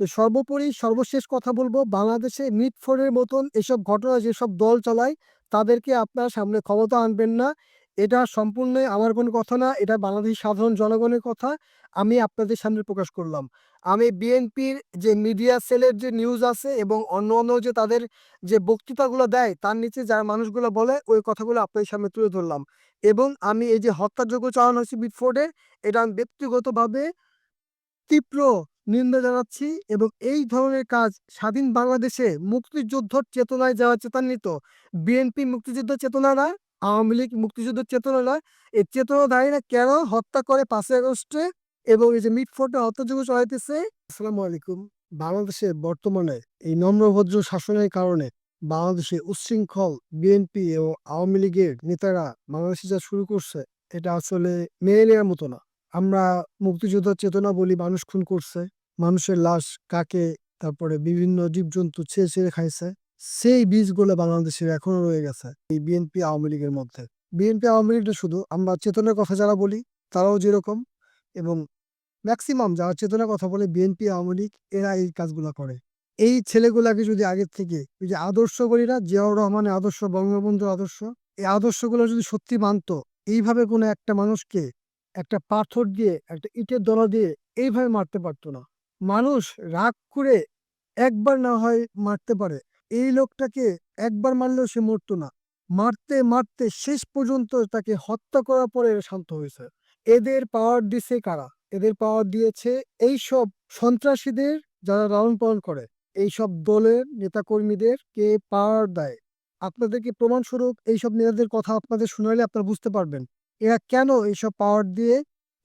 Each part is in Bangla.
তো সর্বোপরি সর্বশেষ কথা বলব, বাংলাদেশে মিটফোর্ডের মতন এসব ঘটনা যেসব দল চালায়, তাদেরকে আপনার সামনে ক্ষমতা আনবেন না। এটা সম্পূর্ণই আমার কোনো কথা না, এটা বাংলাদেশের সাধারণ জনগণের কথা, আমি আপনাদের সামনে প্রকাশ করলাম। আমি বিএনপির যে মিডিয়া সেলের যে নিউজ আছে এবং অন্য অন্য যে তাদের যে বক্তৃতাগুলো দেয়, তার নিচে যারা মানুষগুলো বলে, ওই কথাগুলো আপনাদের সামনে তুলে ধরলাম। এবং আমি এই যে হত্যাযোগ্য চালানো হয়েছে মিটফোর্ডে এটা আমি ব্যক্তিগতভাবে তীব্র নিন্দা জানাচ্ছি এবং এই ধরনের কাজ স্বাধীন বাংলাদেশে মুক্তিযুদ্ধর চেতনায় যাওয়া চেতনান্বিত বিএনপি মুক্তিযুদ্ধ চেতনা নয়, আওয়ামী লীগ মুক্তিযুদ্ধের চেতনা নয়। এই চেতনাধারীরা কেন হত্যা করে পাঁচই আগস্টে এবং এই যে মিটফোর্টে হত্যাযোগ্য চালাইতেছে? আসসালামু আলাইকুম। বাংলাদেশে বর্তমানে এই নম্রভদ্র শাসনের কারণে বাংলাদেশে উচ্ছৃঙ্খল বিএনপি এবং আওয়ামী লীগের নেতারা বাংলাদেশে যা শুরু করছে, এটা আসলে মেনে নেওয়ার মতো না। আমরা মুক্তিযোদ্ধার চেতনা বলি, মানুষ খুন করছে। মানুষের লাশ কাকে, তারপরে বিভিন্ন জীবজন্তু ছেড়ে ছেড়ে খাইছে, সেই বীজগুলো বাংলাদেশের এখনও রয়ে গেছে এই বিএনপি আওয়ামী লীগের মধ্যে। বিএনপি আওয়ামী লীগটা শুধু আমরা চেতনার কথা যারা বলি, তারাও যেরকম এবং ম্যাক্সিমাম যারা চেতনার কথা বলে বিএনপি আওয়ামী লীগ, এরা এই কাজগুলো করে। এই ছেলেগুলাকে যদি আগের থেকে ওই যে আদর্শ বলি না জিয়াউর রহমানের আদর্শ, বঙ্গবন্ধুর আদর্শ, এই আদর্শগুলো যদি সত্যি মানতো, এইভাবে কোনো একটা মানুষকে একটা পাথর দিয়ে, একটা ইটের দলা দিয়ে এইভাবে মারতে পারতো না। মানুষ রাগ করে একবার না হয় মারতে পারে। এই লোকটাকে একবার মারলেও সে মরতো না। মারতে মারতে শেষ পর্যন্ত তাকে হত্যা করার পরে শান্ত হয়েছে। এদের পাওয়ার দিছে কারা? এদের পাওয়ার দিয়েছে এই সব সন্ত্রাসীদের যারা লালন পালন করে। এই সব দলের নেতাকর্মীদের কে পাওয়ার দেয়? আপনাদেরকে প্রমাণস্বরূপ এইসব নেতাদের কথা আপনাদের শোনালে আপনারা বুঝতে পারবেন। এরা কেন এইসব পাওয়ার দিয়ে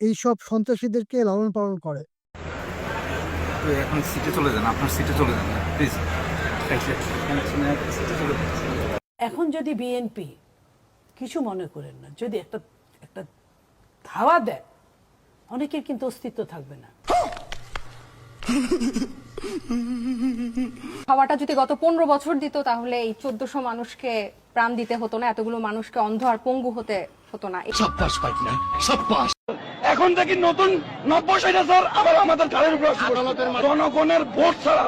এইসব সন্ত্রাসীদেরকে লালন পালন করে? এখন সিটে চলে যান আপনার সিটে চলে যান প্লিজ এখন যদি বিএনপি কিছু মনে করেন না যদি একটা একটা ধাওয়া দেয় অনেকের কিন্তু অস্তিত্ব থাকবে না। খাওয়াটা যদি গত পনেরো বছর দিত তাহলে এই চোদ্দশো মানুষকে প্রাণ দিতে হতো না এতগুলো মানুষকে অন্ধ আর পঙ্গু হতে হতো না। এখন থেকে নতুন নব্য স্বৈরাচার আবার আমাদের ঘাড়ের উপর আসবে। জনগণের ভোট ছাড়া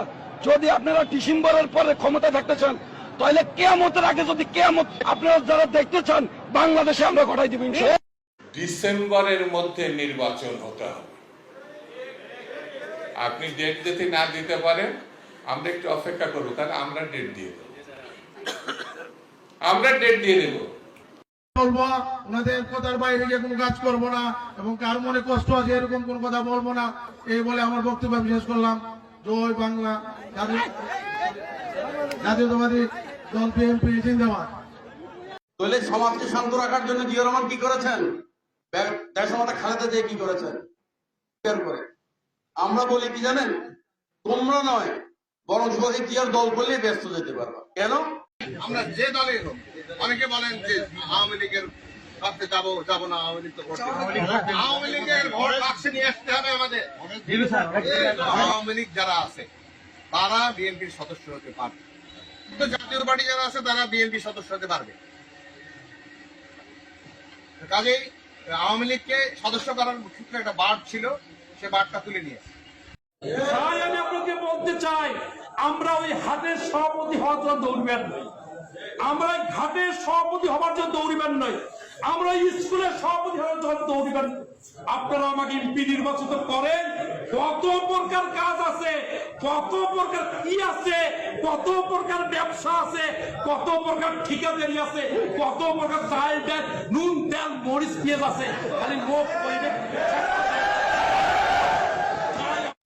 যদি আপনারা ডিসেম্বরের পরে ক্ষমতা থাকতে চান তাহলে কেয়ামতের আগে যদি কেয়ামত আপনারা যারা দেখতে চান বাংলাদেশে আমরা ঘটাই দিব ডিসেম্বরের মধ্যে নির্বাচন হতে হবে। আপনি ডেট যদি না দিতে পারেন আমরা একটু অপেক্ষা করব তাহলে আমরা ডেট দিয়ে দেবো। আমরা ডেট দিয়ে দেবো। বলব, ওনাদের কথার বাইরে গিয়ে কোনো কাজ করব না এবং কার মনে কষ্ট আছে এরকম কোনো কথা বলব না। এই বলে আমার বক্তব্য শেষ করলাম। জয় বাংলা। জাতীয়তাবাদী দল জিন্দাবাদ। দলের সমাজকে শান্ত রাখার জন্য জিয়া রহমান কি করেছেন? দেশমাতা খালেদা জিয়া কি করেছেন? করে। আমরা বলি কি জানেন? তোমরা নয়, বরং শহীদ জিয়ার দল করলে ব্যস্ত যেতে পারবা। কেন? আমরা যে দলে হোক অনেকে বলেন যে আওয়ামী লীগের পক্ষে যাব যাব না আওয়ামী লীগ তো আওয়ামী লীগের ভোট বাক্সে নিয়ে আসতে হবে আমাদের। আওয়ামী লীগ যারা আছে তারা বিএনপির সদস্য হতে পারবে। তো জাতীয় পার্টি যারা আছে তারা বিএনপির সদস্য হতে পারবে। কাজেই আওয়ামী লীগকে সদস্য করার ক্ষেত্রে একটা বার্ড ছিল সে বার্ডটা তুলে নিয়ে তাই আমি আপনাকে বলতে চাই, আমরা ওই হাটের সভাপতি হওয়ার জন্য দৌড়বেন নই। আমরা ঘাটের সভাপতি হওয়ার জন্য দৌড়বেন নই। আমরা স্কুলের সভাপতি হওয়ার জন্য দৌড়বেন। আপনারা আমাকে এমপি নির্বাচিত করেন। কত প্রকার কাজ আছে, কত প্রকার কি আছে, কত প্রকার ব্যবসা আছে, কত প্রকার ঠিকাদারি আছে, কত প্রকার চাল, ডাল, নুন, তেল, মরিচ, পেঁয়াজ আছে। খালি লোক কইবে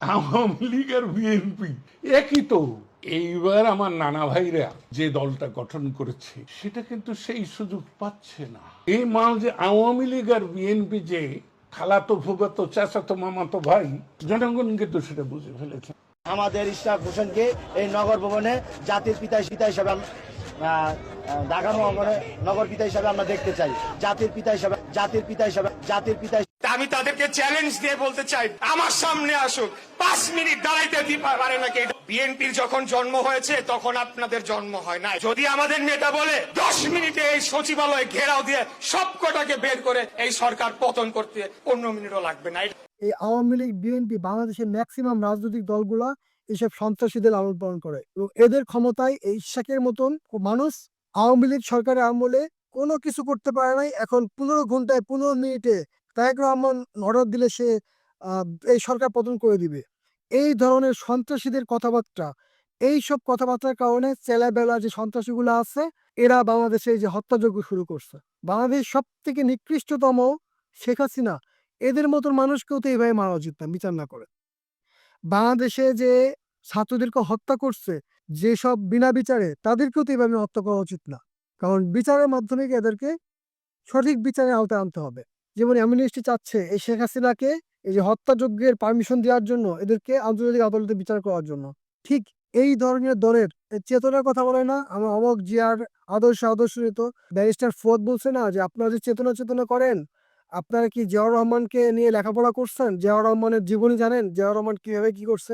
আওয়ামী লীগ আর বিএনপি একই তো। এইবার আমার নানা ভাইরা যে দলটা গঠন করেছে সেটা কিন্তু সেই সুযোগ পাচ্ছে না। এই মাল যে আওয়ামী লীগ আর বিএনপি যে খালাতো ফুগাতো চাচাতো মামাতো ভাই জনগণ কিন্তু সেটা বুঝে ফেলেছে। আমাদের ইশরাক হোসেনকে এই নগর ভবনে জাতির পিতা পিতা হিসাবে আম- আহ, আহ, ঢাকা মহানগরে নগর পিতা হিসাবে আমরা দেখতে চাই। জাতির পিতা হিসাবে জাতির পিতা হিসাবে জাতির পিতা আমি তাদেরকে চ্যালেঞ্জ দিয়ে বলতে চাই। আমার সামনে আসুক। পাঁচ মিনিট দাঁড়াইতে পারে নাকি? বিএনপির যখন জন্ম হয়েছে, তখন আপনাদের জন্ম হয় না যদি আমাদের নেতা বলে, দশ মিনিটে এই সচিবালয় ঘেরাও দিয়ে সব কটাকে বের করে এই সরকার পতন করতে, পনেরো মিনিটও লাগবে না। এই আওয়ামী লীগ বিএনপি বাংলাদেশের ম্যাক্সিমাম রাজনৈতিক দলগুলা এইসব সন্ত্রাসীদের লালন পালন করে। এবং এদের ক্ষমতায় এই ইশাকের মতন মানুষ আওয়ামী লীগ সরকারের আমলে কোনো কিছু করতে পারে নাই। এখন পনেরো ঘন্টায় পনেরো মিনিটে তারেক রহমান অর্ডার দিলে সে এই সরকার পতন করে দিবে। এই ধরনের সন্ত্রাসীদের কথাবার্তা এই সব কথাবার্তার কারণে চেলাবেলা যে সন্ত্রাসীগুলো আছে, এরা বাংলাদেশে যে হত্যাযজ্ঞ শুরু করছে। বাংলাদেশ সব থেকে নিকৃষ্টতম শেখ হাসিনা, এদের মতন মানুষকেও তো এইভাবে মারা উচিত না, বিচার না করে। বাংলাদেশে যে ছাত্রদেরকে হত্যা করছে, যেসব বিনা বিচারে, তাদেরকেও তো এইভাবে হত্যা করা উচিত না। কারণ বিচারের মাধ্যমে এদেরকে সঠিক বিচারের আওতায় আনতে হবে? যেমন অ্যামনিস্টি চাচ্ছে, এই শেখ হাসিনাকে এই যে হত্যাযজ্ঞের পারমিশন দেওয়ার জন্য এদেরকে আন্তর্জাতিক আদালতে বিচার করার জন্য। ঠিক এই ধরনের দলের চেতনার কথা বলে না? আমার অমক জিয়ার আদর্শ আদর্শিত ব্যারিস্টার ফোর্দ বলছে না যে আপনারা যে চেতনা চেতনা করেন, আপনারা কি জিয়াউর রহমানকে নিয়ে লেখাপড়া করছেন? জিয়াউর রহমানের জীবনী জানেন? জিয়াউর রহমান কীভাবে কি করছে?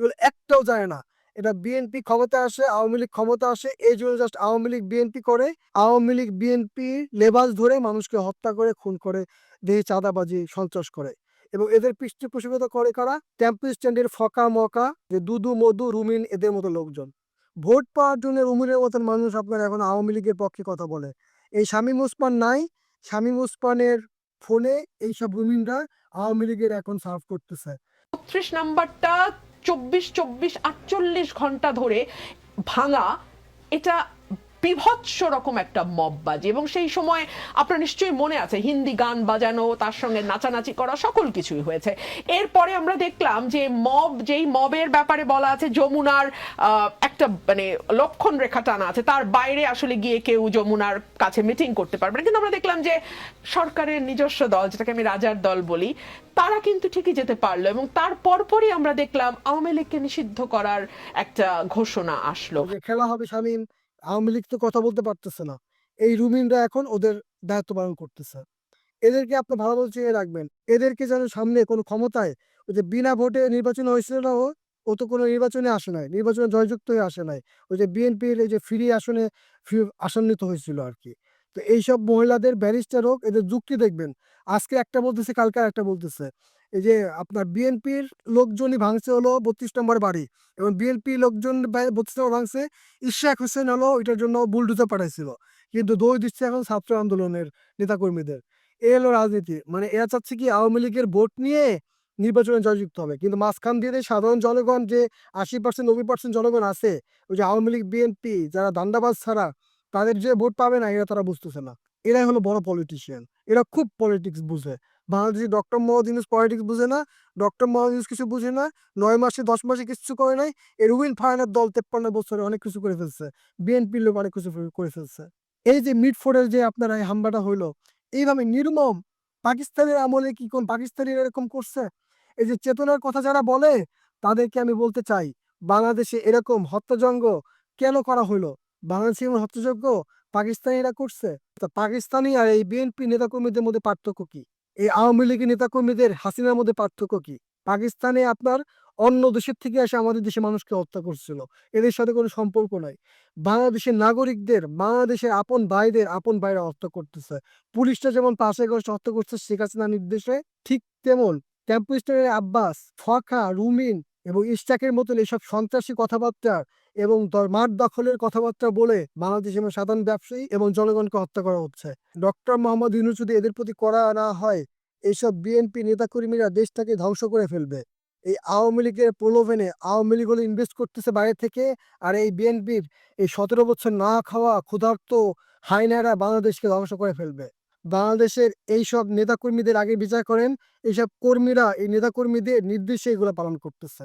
এগুলো একটাও জানে না। এটা বিএনপি ক্ষমতা আসে, আওয়ামী লীগ ক্ষমতা আসে, এই জন্য জাস্ট আওয়ামী লীগ বিএনপি করে। আওয়ামী লীগ বিএনপি লেবাস ধরে মানুষকে হত্যা করে, খুন করে, দেহে চাঁদাবাজি, সন্ত্রাস করে। এবং এদের পৃষ্ঠপোষকতা করে কারা? টেম্পল স্ট্যান্ডের ফকা মকা, যে দুদু মধু রুমিন এদের মতো লোকজন। ভোট পাওয়ার জন্য রুমিনের মতন মানুষ আপনার এখন আওয়ামী লীগের পক্ষে কথা বলে। এই শামীম ওসমান নাই। শামীম ওসমানের ফোনে এইসব রুমিনরা আওয়ামী লীগের এখন সার্ভ করতেছে। বত্রিশ নাম্বারটা চব্বিশ চব্বিশ আটচল্লিশ ঘণ্টা ধরে ভাঙা এটা বিভৎস রকম একটা মববাজি এবং সেই সময় আপনার নিশ্চয়ই মনে আছে, হিন্দি গান বাজানো, তার সঙ্গে নাচানাচি করা, সকল কিছুই হয়েছে। এরপরে আমরা দেখলাম যে মব যেই মবের ব্যাপারে বলা আছে, যমুনার একটা মানে লক্ষণ রেখা টানা আছে, তার বাইরে আসলে গিয়ে কেউ যমুনার কাছে মিটিং করতে পারবে না। কিন্তু আমরা দেখলাম যে সরকারের নিজস্ব দল, যেটাকে আমি রাজার দল বলি, তারা কিন্তু ঠিকই যেতে পারল, এবং তার পরপরই আমরা দেখলাম আওয়ামী লীগকে নিষিদ্ধ করার একটা ঘোষণা আসলো। খেলা হবে শামীম আওয়ামী লীগ তো কথা বলতে পারতেছে না। এই রুমিনরা এখন ওদের দায়িত্ব পালন করতেছে। এদেরকে আপনি ভালোভাবে চেয়ে রাখবেন। এদেরকে যেন সামনে কোনো ক্ষমতায় ওই যে বিনা ভোটে নির্বাচন হয়েছিল না ও ও তো কোনো নির্বাচনে আসে নাই, নির্বাচনে জয়যুক্ত হয়ে আসে নাই। ওই যে বিএনপির এই যে ফ্রি আসনে আসন্নিত হয়েছিল আর কি। তো এইসব মহিলাদের ব্যারিস্টার হোক, এদের যুক্তি দেখবেন। আজকে একটা বলতেছে, কালকে একটা বলতেছে। এই যে আপনার বিএনপির লোকজনই ভাঙছে হলো বত্রিশ নম্বর বাড়ি এবং বিএনপি লোকজন বত্রিশ নম্বর ভাঙছে। ইশাক হোসেন হলো ওইটার জন্য বুলডুজার পাঠাইছিল। কিন্তু দই দিচ্ছে এখন ছাত্র আন্দোলনের নেতাকর্মীদের। এ হলো রাজনীতি। মানে এরা চাচ্ছে কি আওয়ামী লীগের ভোট নিয়ে নির্বাচনে জয়যুক্ত হবে। কিন্তু মাঝখান দিয়ে সাধারণ জনগণ যে আশি পার্সেন্ট নব্বই পার্সেন্ট জনগণ আছে, ওই যে আওয়ামী লীগ, বিএনপি যারা দান্দাবাজ ছাড়া তাদের যে ভোট পাবে না, এরা তারা বুঝতেছে না। এরাই হলো বড় পলিটিশিয়ান এরা খুব পলিটিক্স বুঝে। বাংলাদেশে ডক্টর মোহাম্মদ ইউনুস পলিটিক্স বুঝে না ডক্টর মোহাম্মদ ইউনুস কিছু বুঝে না, নয় মাসে, দশ মাসে কিছু করে নাই রুবিন ফায়ানের দল তেপ্পান্ন বছরে অনেক কিছু করে ফেলছে বিএনপির লোক অনেক কিছু করে ফেলছে। এই যে মিড মিডফোর্ডের যে আপনার এই হামলাটা হইল, এইভাবে নির্মম পাকিস্তানের আমলে কি কোন পাকিস্তানি এরকম করছে? এই যে চেতনার কথা যারা বলে, তাদেরকে আমি বলতে চাই, বাংলাদেশে এরকম হত্যাযজ্ঞ কেন করা হইল? বাংলাদেশে এমন হত্যাযজ্ঞ পাকিস্তানিরা করছে? তা পাকিস্তানি আর এই বিএনপি নেতাকর্মীদের মধ্যে পার্থক্য কি? এই আওয়ামী লীগের নেতাকর্মীদের হাসিনার মধ্যে পার্থক্য কি? পাকিস্তানে আপনার অন্য দেশের থেকে এসে আমাদের দেশে মানুষকে হত্যা করছিল। এদের সাথে কোনো সম্পর্ক নাই। বাংলাদেশের নাগরিকদের, বাংলাদেশের আপন ভাইদের আপন ভাইরা হত্যা করতেছে। পুলিশটা যেমন পাশে আগস্ট হত্যা করছে শেখ হাসিনার নির্দেশে, ঠিক তেমন টেম্পোস্টারের আব্বাস, ফখা, রুমিন এবং ইস্টাকের মতন এসব সন্ত্রাসী কথাবার্তা এবং মাঠ দখলের কথাবার্তা বলে বাংলাদেশের সাধারণ ব্যবসায়ী এবং জনগণকে হত্যা করা হচ্ছে। ডক্টর মোহাম্মদ ইউনুস যদি এদের প্রতি করা না হয় এইসব বিএনপি নেতাকর্মীরা দেশটাকে ধ্বংস করে ফেলবে। এই আওয়ামী লীগের প্রলোভনে আওয়ামী লীগ ইনভেস্ট করতেছে বাইরে থেকে, আর এই বিএনপির এই সতেরো বছর না খাওয়া ক্ষুধার্ত হাইনারা বাংলাদেশকে ধ্বংস করে ফেলবে। বাংলাদেশের এইসব নেতাকর্মীদের আগে বিচার করেন, এইসব কর্মীরা এই নেতাকর্মীদের নির্দেশে এগুলো পালন করতেছে।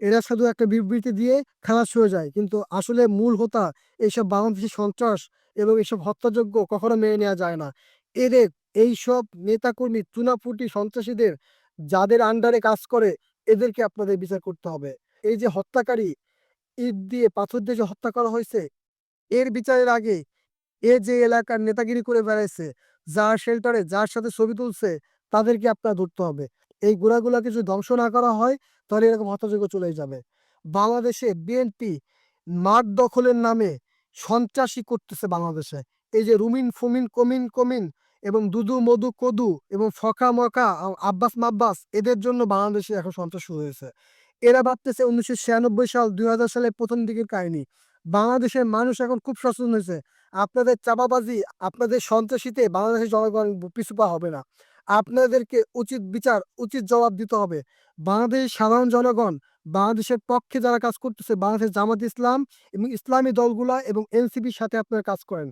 এরা শুধু একটা বিবৃতি দিয়ে খালাস হয়ে যায়। কিন্তু আসলে মূল হোতা এইসব বাংলাদেশি সন্ত্রাস এবং এইসব হত্যাযোগ্য কখনো মেনে নেওয়া যায় না। এদের এইসব নেতাকর্মী চুনাপুটি সন্ত্রাসীদের যাদের আন্ডারে কাজ করে, এদেরকে আপনাদের বিচার করতে হবে। এই যে হত্যাকারী, ইট দিয়ে পাথর দিয়ে যে হত্যা করা হয়েছে, এর বিচারের আগে এ যে এলাকার নেতাগিরি করে বেড়াইছে, যার শেল্টারে যার সাথে ছবি তুলছে, তাদেরকে আপনার ধরতে হবে। এই গুড়াগুলাকে যদি ধ্বংস না করা হয়, তাহলে এরকম হত্যাযোগ্য চলে যাবে। বাংলাদেশে বিএনপি মাঠ দখলের নামে সন্ত্রাসী করতেছে বাংলাদেশে। এই যে রুমিন, ফুমিন, কমিন কমিন এবং দুদু, মধু, কদু এবং ফকা, মকা আব্বাস, মাব্বাস, এদের জন্য বাংলাদেশে এখন সন্ত্রাস শুরু হয়েছে। এরা ভাবতেছে উনিশশো ছিয়ানব্বই সাল, দুই হাজার সালের প্রথম দিকের কাহিনী। বাংলাদেশের মানুষ এখন খুব সচেতন হয়েছে। আপনাদের চাপাবাজি আপনাদের সন্ত্রাসীতে বাংলাদেশের জনগণ পিছু পা হবে না। আপনাদেরকে উচিত বিচার, উচিত জবাব দিতে হবে। বাংলাদেশের সাধারণ জনগণ, বাংলাদেশের পক্ষে যারা কাজ করতেছে, বাংলাদেশের জামাত ইসলাম এবং ইসলামী দলগুলা এবং এনসিপির সাথে আপনারা কাজ করেন।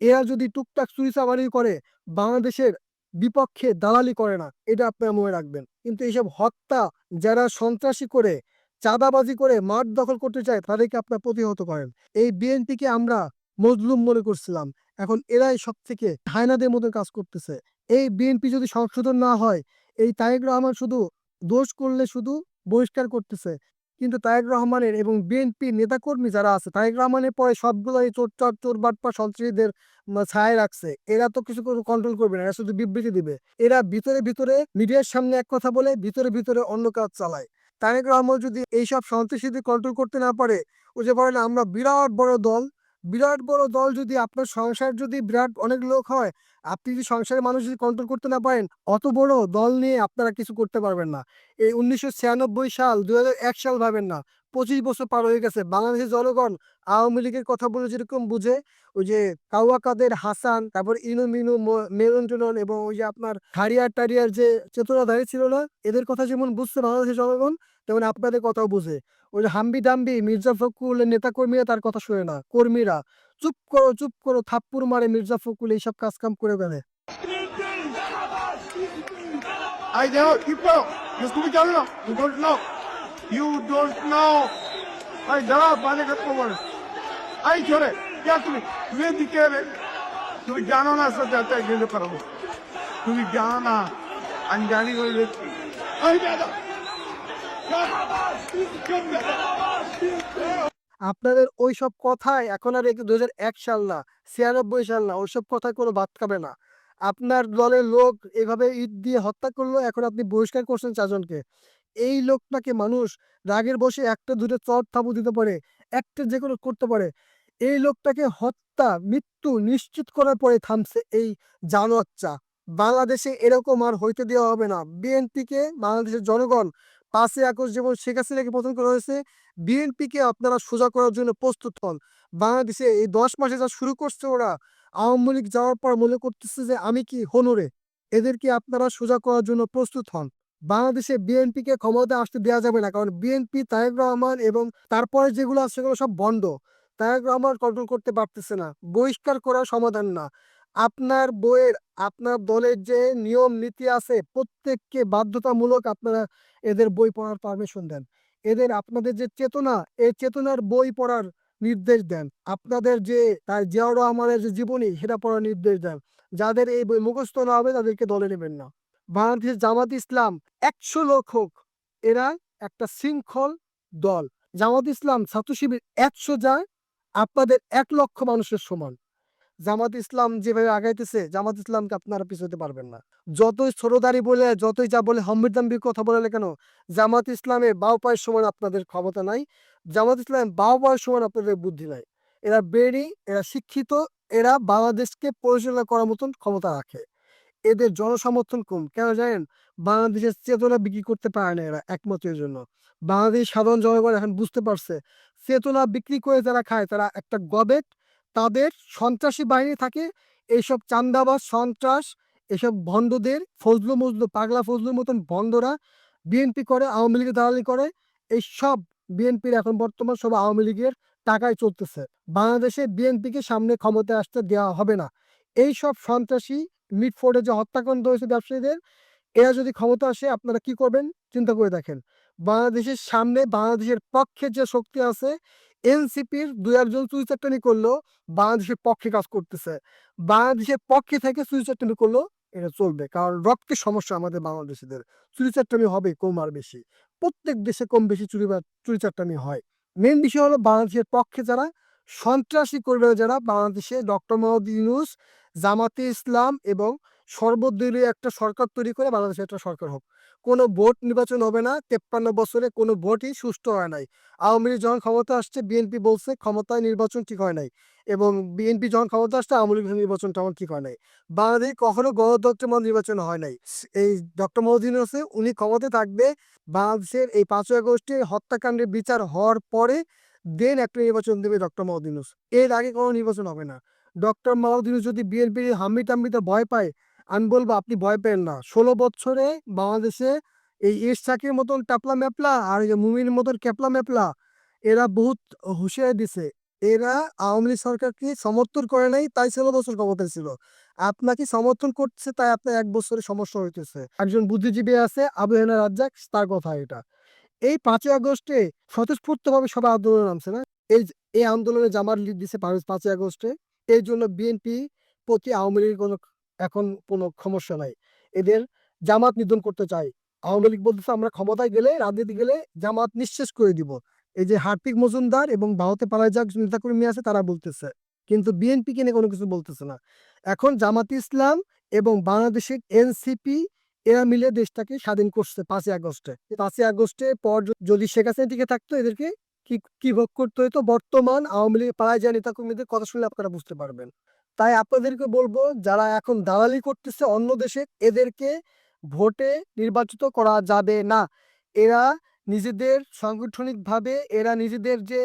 এরা যদি টুকটাক চুরি চামারি করে, বাংলাদেশের বিপক্ষে দালালি করে না, এটা আপনারা মনে রাখবেন। কিন্তু এইসব হত্যা, যারা সন্ত্রাসী করে, চাঁদাবাজি করে, মাঠ দখল করতে চায়, তাদেরকে আপনারা প্রতিহত করেন। এই বিএনপিকে আমরা মজলুম মনে করছিলাম। এখন এরাই সব থেকে হায়নাদের মতো কাজ করতেছে। এই বিএনপি যদি সংশোধন না হয়, এই তায়েক রহমান শুধু দোষ করলে শুধু বহিষ্কার করতেছে। কিন্তু তারেক রহমানের এবং বিএনপি নেতাকর্মী যারা আছে তায়েক রহমানের পরে সবগুলো এই চোর, চর চোর বাটপা সন্ত্রাসীদের ছায়ায় রাখছে। এরা তো কিছু কন্ট্রোল করবে না, এরা শুধু বিবৃতি দিবে। এরা ভিতরে ভিতরে মিডিয়ার সামনে এক কথা বলে, ভিতরে ভিতরে অন্য কাজ চালায়। তারেক রহমান যদি এইসব সন্ত্রাসীদের কন্ট্রোল করতে না পারে, ও যে বলে না, আমরা বিরাট বড় দল, বিরাট বড় দল যদি আপনার সংসার যদি বিরাট অনেক লোক হয় আপনি যদি সংসারের মানুষ যদি কন্ট্রোল করতে না পারেন, অত বড় দল নিয়ে আপনারা কিছু করতে পারবেন না। এই উনিশশো ছিয়ানব্বই সাল এক সাল ভাবেন না, পঁচিশ বছর পার হয়ে গেছে। বাংলাদেশের জনগণ আওয়ামী লীগের কথা বলে যেরকম বুঝে, ওই যে কাউয়া কাদের হাসান, তারপর ইনু মিনু ম- মেরুন টেরন এবং ওই যে আপনার হারিয়ার টারিয়ার যে চেতনাধারী ছিল না, এদের কথা যেমন বুঝছে বাংলাদেশের জনগণ, তেমন আপনাদের কথাও বুঝে। ওই যে হাম্বি ডাম্বি মির্জা ফখরুলের নেতা কর্মীরা তার কথা শুনে না, কর্মীরা। চুপ করো চুপ করো থাপ্পুর মারে মির্জা ফখরুল এইসব কাজ কাম করে বেড়ে people, তুমি? জানো না সব যাতে গেলে পারব তুমি জানো না আমি জানি ওই ব্যক্তি আই দাদা। আপনাদের ওই সব কথায় এখন আর দু হাজার এক সাল না, ছিয়ানব্বই সাল না, ওইসব কথায় কোনো বাদ খাবে না। আপনার দলের লোক এভাবে ঈদ দিয়ে হত্যা করল, এখন আপনি বহিষ্কার করছেন চারজনকে। এই লোকটাকে মানুষ রাগের বসে একটা দুটো চট থাবু দিতে পারে, একটা যে কোনো করতে পারে। এই লোকটাকে হত্যা, মৃত্যু নিশ্চিত করার পরে থামছে এই জানোয়াচ্চা বাংলাদেশে এরকম আর হইতে দেওয়া হবে না। বিএনপিকে, বাংলাদেশের জনগণ পাঁচই আগস্ট যেমন শেখ হাসিনাকে পতন করা হয়েছে, বিএনপিকে আপনারা সোজা করার জন্য প্রস্তুত হন। বাংলাদেশে এই দশ মাসে যা শুরু করছে ওরা, আওয়ামী লীগ যাওয়ার পর মনে করতেছে যে আমি কি হনুরে? এদেরকে আপনারা সোজা করার জন্য প্রস্তুত হন। বাংলাদেশে বিএনপিকে ক্ষমতা আসতে দেওয়া যাবে না, কারণ বিএনপি তারেক রহমান এবং তারপরে যেগুলো আছে সেগুলো সব বন্ধ। তারেক রহমান কন্ট্রোল করতে পারতেছে না, বহিষ্কার করার সমাধান না। আপনার বইয়ের, আপনার দলের যে নিয়ম নীতি আছে, প্রত্যেককে বাধ্যতামূলক আপনারা এদের বই পড়ার পারমিশন দেন। এদের আপনাদের যে চেতনা, এই চেতনার বই পড়ার নির্দেশ দেন। আপনাদের যে, তার জিয়াউর রহমানের যে জীবনী, সেটা পড়ার নির্দেশ দেন। যাদের এই বই মুখস্থ না হবে, তাদেরকে দলে নেবেন না। বাংলাদেশের জামাত ইসলাম একশো লোক হোক, এরা একটা শৃঙ্খল দল। জামাত ইসলাম ছাত্র শিবির একশো যায়, আপনাদের এক লক্ষ মানুষের সমান। জামাত ইসলাম যেভাবে আগাইতেছে, জামাত ইসলামকে আপনারা পিছোতে পারবেন না। যতই ছোটদারি বলে, যতই যা বলে হম্বিদাম্বির কথা বলে কেন, জামাত ইসলামে বাও পায়ের সমান আপনাদের ক্ষমতা নাই। জামাত ইসলাম বাও পায়ের সমান আপনাদের বুদ্ধি নাই। এরা বেরি এরা শিক্ষিত, এরা বাংলাদেশকে পরিচালনা করার মতন ক্ষমতা রাখে। এদের জনসমর্থন কম। কেন জানেন? বাংলাদেশের চেতনা বিক্রি করতে পারে না এরা একমাত্র এর জন্য। বাংলাদেশ সাধারণ জনগণ এখন বুঝতে পারছে, চেতনা বিক্রি করে যারা খায়, তারা একটা গবেট তাদের সন্ত্রাসী বাহিনী থাকে। এইসব চান্দাবাজ, সন্ত্রাস, এসব ভণ্ডদের ফজলু মজলু, পাগলা ফজলুর মতন ভণ্ডরা বিএনপি করে, আওয়ামী লীগের দালালি করে। এই সব বিএনপির এখন বর্তমান সব আওয়ামী লীগের টাকায় চলতেছে। বাংলাদেশে বিএনপিকে সামনে ক্ষমতায় আসতে দেওয়া হবে না। এই সব সন্ত্রাসী মিটফোর্ডে যে হত্যাকাণ্ড হয়েছে ব্যবসায়ীদের, এরা যদি ক্ষমতা আসে আপনারা কি করবেন? চিন্তা করে দেখেন। বাংলাদেশের সামনে, বাংলাদেশের পক্ষে যে শক্তি আছে এনসিপির দুই একজন চুইচাট্টানি করল, বাংলাদেশের পক্ষে কাজ করতেছে। বাংলাদেশের পক্ষে থেকে চুইচাট্টানি করল, এটা চলবে। কারণ রক্তের সমস্যা আমাদের বাংলাদেশিদের। চুরি চাট্টামি হবে কম আর বেশি। প্রত্যেক দেশে কম বেশি চুরি বা চুরি চাট্টামি হয়। মেন বিষয় হলো বাংলাদেশের পক্ষে যারা সন্ত্রাসী করবে যারা, বাংলাদেশে ডক্টর মোহাম্মদ ইউনুস, জামাতে ইসলাম এবং সর্বদলীয় একটা সরকার তৈরি করে বাংলাদেশে একটা সরকার হোক। কোনো ভোট নির্বাচন হবে না, তেপ্পান্ন বছরে কোনো ভোটই সুষ্ঠু হয় নাই। আওয়ামী লীগ যখন ক্ষমতা আসছে, বিএনপি বলছে ক্ষমতায় নির্বাচন ঠিক হয় নাই এবং বিএনপি যখন ক্ষমতা আসছে, আওয়ামী লীগ নির্বাচন তখন ঠিক হয় নাই। বাংলাদেশে কখনো গণতন্ত্রের মতো নির্বাচন হয় নাই। এই ডক্টর মোহাম্মদ ইউনূসে উনি ক্ষমতায় থাকবে, বাংলাদেশের এই পাঁচই আগস্টের হত্যাকাণ্ডের বিচার হওয়ার পরে দেন একটা নির্বাচন দেবে ডক্টর মোহাম্মদ ইউনূস এর আগে কোনো নির্বাচন হবে না। ডক্টর মোহাম্মদ যদি বিএনপির হাম্মি টাম্মিতে ভয় পায় আমি বলব আপনি ভয় পেন না। ষোলো বছরে বাংলাদেশে এই ইরশাকের মতন টাপলা ম্যাপলা আর এই মুমিনের মতন ক্যাপলা ম্যাপলা, এরা বহুত হুঁশিয়ারি দিছে। এরা আওয়ামী লীগ সরকারকে সমর্থন করে নাই, তাই ষোলো বছর ক্ষমতায় ছিল। আপনাকে সমর্থন করছে তাই আপনার এক বছরে সমস্যা হইতেছে। একজন বুদ্ধিজীবী আছে, আবু হেনা রাজ্জাক, তার কথা এটা। এই পাঁচই আগস্টে স্বতঃস্ফূর্তভাবে সবাই আন্দোলন নামছে না? এই এই আন্দোলনে জামার লিড দিছে পাঁচই আগস্টে। এই জন্য বিএনপি প্রতি আওয়ামী লীগের কোনো এখন কোনো সমস্যা নাই। এদের জামাত নিধন করতে চায় আওয়ামী লীগ বলতেছে, আমরা ক্ষমতায় গেলে, রাজনীতি গেলে জামাত নিঃশেষ করে দিব। এই যে হার্পিক মজুমদার এবং ভারতে পালায় যাক নেতাকর্মী আছে, তারা বলতেছে। কিন্তু বিএনপি কিনে কোনো কিছু বলতেছে না। এখন জামাত ইসলাম এবং বাংলাদেশের এনসিপি, এরা মিলে দেশটাকে স্বাধীন করছে পাঁচই আগস্টে। পাঁচই আগস্টে পর যদি শেখ হাসিনা টিকে থাকতো, এদেরকে কি কি ভোগ করতে হতো বর্তমান আওয়ামী লীগ পাড়ায় যায় নেতাকর্মীদের কথা শুনলে আপনারা বুঝতে পারবেন। তাই আপনাদেরকে বলব, যারা এখন দালালি করতেছে অন্য দেশে, এদেরকে ভোটে নির্বাচিত করা যাবে না। এরা নিজেদের সাংগঠনিকভাবে, এরা নিজেদের যে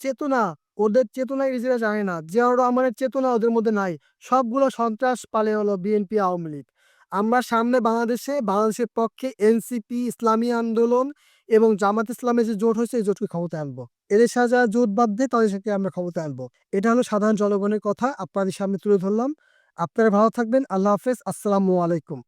চেতনা, ওদের চেতনায় নিজেরা জানে না। জিয়াউর রহমানের চেতনা ওদের মধ্যে নাই। সবগুলো সন্ত্রাস পালে হলো বিএনপি, আওয়ামী লীগ। আমরা সামনে বাংলাদেশে, বাংলাদেশের পক্ষে এনসিপি, ইসলামী আন্দোলন এবং জামাত ইসলামের যে জোট হয়েছে, এই জোটকে ক্ষমতায় আনব। এদের সাথে যারা জোট বাঁধবে তাদের সাথে আমরা ক্ষমতা আনব। এটা হলো সাধারণ জনগণের কথা। আপনাদের সামনে তুলে ধরলাম। আপনারা ভালো থাকবেন। আল্লাহ হাফেজ। আসসালামু আলাইকুম।